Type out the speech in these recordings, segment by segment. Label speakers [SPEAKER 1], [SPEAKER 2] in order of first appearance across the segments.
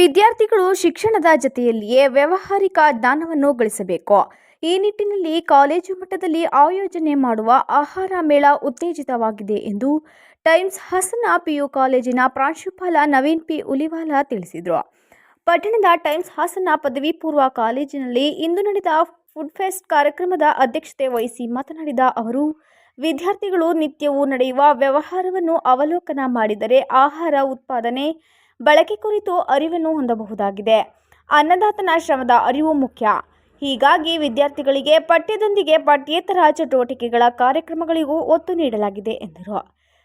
[SPEAKER 1] ವಿದ್ಯಾರ್ಥಿಗಳು ಶಿಕ್ಷಣದ ಜತೆಯಲ್ಲಿಯೇ ವ್ಯಾವಹಾರಿಕ ಜ್ಞಾನವನ್ನು ಗಳಿಸಬೇಕು. ಈ ನಿಟ್ಟಿನಲ್ಲಿ ಕಾಲೇಜು ಮಟ್ಟದಲ್ಲಿ ಆಯೋಜನೆ ಮಾಡುವ ಆಹಾರ ಮೇಳ ಉತ್ತೇಜಿತವಾಗಿದೆ ಎಂದು ಟೈಮ್ಸ್ ಹಾಸನ ಪಿಯು ಕಾಲೇಜಿನ ಪ್ರಾಂಶುಪಾಲ ನವೀನ್ ಪಿ ಉಲಿವಾಲ ತಿಳಿಸಿದರು. ಪಟ್ಟಣದ ಟೈಮ್ಸ್ ಹಾಸನ ಪದವಿ ಪೂರ್ವ ಕಾಲೇಜಿನಲ್ಲಿ ಇಂದು ನಡೆದ ಫುಡ್ ಫೆಸ್ಟ್ ಕಾರ್ಯಕ್ರಮದ ಅಧ್ಯಕ್ಷತೆ ವಹಿಸಿ ಮಾತನಾಡಿದ ಅವರು, ವಿದ್ಯಾರ್ಥಿಗಳು ನಿತ್ಯವೂ ನಡೆಯುವ ವ್ಯವಹಾರವನ್ನು ಅವಲೋಕನ ಮಾಡಿದರೆ ಆಹಾರ ಉತ್ಪಾದನೆ ಬಳಕೆ ಕುರಿತು ಅರಿವನ್ನು ಹೊಂದಬಹುದಾಗಿದೆ. ಅನ್ನದಾತನ ಶ್ರಮದ ಅರಿವು ಮುಖ್ಯ. ಹೀಗಾಗಿ ವಿದ್ಯಾರ್ಥಿಗಳಿಗೆ ಪಠ್ಯದೊಂದಿಗೆ ಪಠ್ಯೇತರ ಚಟುವಟಿಕೆಗಳ ಕಾರ್ಯಕ್ರಮಗಳಿಗೂ ಒತ್ತು ನೀಡಲಾಗಿದೆ ಎಂದರು.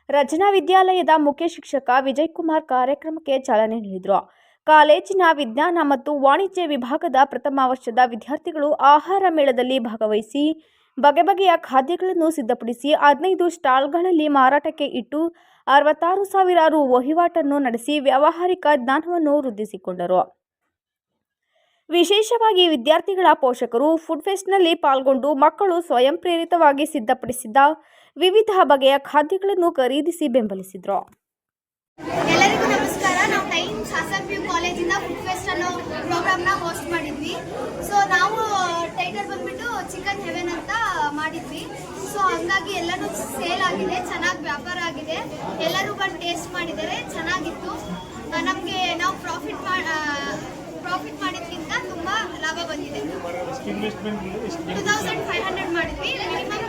[SPEAKER 1] ರಚನಾ ವಿದ್ಯಾಲಯದ ಮುಖ್ಯ ಶಿಕ್ಷಕ ವಿಜಯ್ ಕುಮಾರ್ ಕಾರ್ಯಕ್ರಮಕ್ಕೆ ಚಾಲನೆ ನೀಡಿದರು. ಕಾಲೇಜಿನ ವಿಜ್ಞಾನ ಮತ್ತು ವಾಣಿಜ್ಯ ವಿಭಾಗದ ಪ್ರಥಮ ವರ್ಷದ ವಿದ್ಯಾರ್ಥಿಗಳು ಆಹಾರ ಮೇಳದಲ್ಲಿ ಭಾಗವಹಿಸಿ ಬಗೆ ಬಗೆಯ ಖಾದ್ಯಗಳನ್ನು ಸಿದ್ಧಪಡಿಸಿ ಹದಿನೈದು ಸ್ಟಾಲ್ಗಳಲ್ಲಿ ಮಾರಾಟಕ್ಕೆ ಇಟ್ಟು ಅರವತ್ತಾರು ಸಾವಿರಾರು ವಹಿವಾಟನ್ನು ನಡೆಸಿ ವ್ಯಾವಹಾರಿಕ ಜ್ಞಾನವನ್ನು ವೃದ್ಧಿಸಿಕೊಂಡರು. ವಿಶೇಷವಾಗಿ ವಿದ್ಯಾರ್ಥಿಗಳ ಪೋಷಕರು ಫುಡ್ ಫೆಸ್ಟ್ನಲ್ಲಿ ಪಾಲ್ಗೊಂಡು ಮಕ್ಕಳು ಸ್ವಯಂ ಪ್ರೇರಿತವಾಗಿ ಸಿದ್ಧಪಡಿಸಿದ್ದ ವಿವಿಧ ಬಗೆಯ ಖಾದ್ಯಗಳನ್ನು ಖರೀದಿಸಿ ಬೆಂಬಲಿಸಿದರು.
[SPEAKER 2] ಎಲ್ಲರಿಗೂ ನಮಸ್ಕಾರ. ನಾವು ಕಾಲೇಜಿಂದ ಫುಡ್ ಫೆಸ್ಟ್ ಅನ್ನೋ ಪ್ರೋಗ್ರಾಮ್ನ ಹೋಸ್ಟ್ ಮಾಡಿದ್ವಿ. ಸೊ ನಾವು ಟೈಟಲ್ ಬಂದ್ಬಿಟ್ಟು ಚಿಕನ್ ಹೆವೆನ್ ಮಾಡಿದ್ವಿ. ಸೊ ಹಂಗಾಗಿ ಎಲ್ಲನೂ ಸೇಲ್ ಆಗಿದೆ ಚೆನ್ನಾಗಿ ವ್ಯಾಪಾರ ಆಗಿದೆ. ಎಲ್ಲರೂ ಬಂದು ಟೇಸ್ಟ್ ಮಾಡಿದ್ದಾರೆ ಚೆನ್ನಾಗಿತ್ತು. ನಮಗೆ ನಾವು ಪ್ರಾಫಿಟ್ ಪ್ರಾಫಿಟ್ ಮಾಡಿದ್ಕಿಂತ ತುಂಬ ಲಾಭ ಬಂದಿದೆ. ಟೂ ತೌಸಂಡ್ ಫೈವ್ ಹಂಡ್ರೆಡ್ ಮಾಡಿದ್ವಿ. ಮಿನಿಮಮ್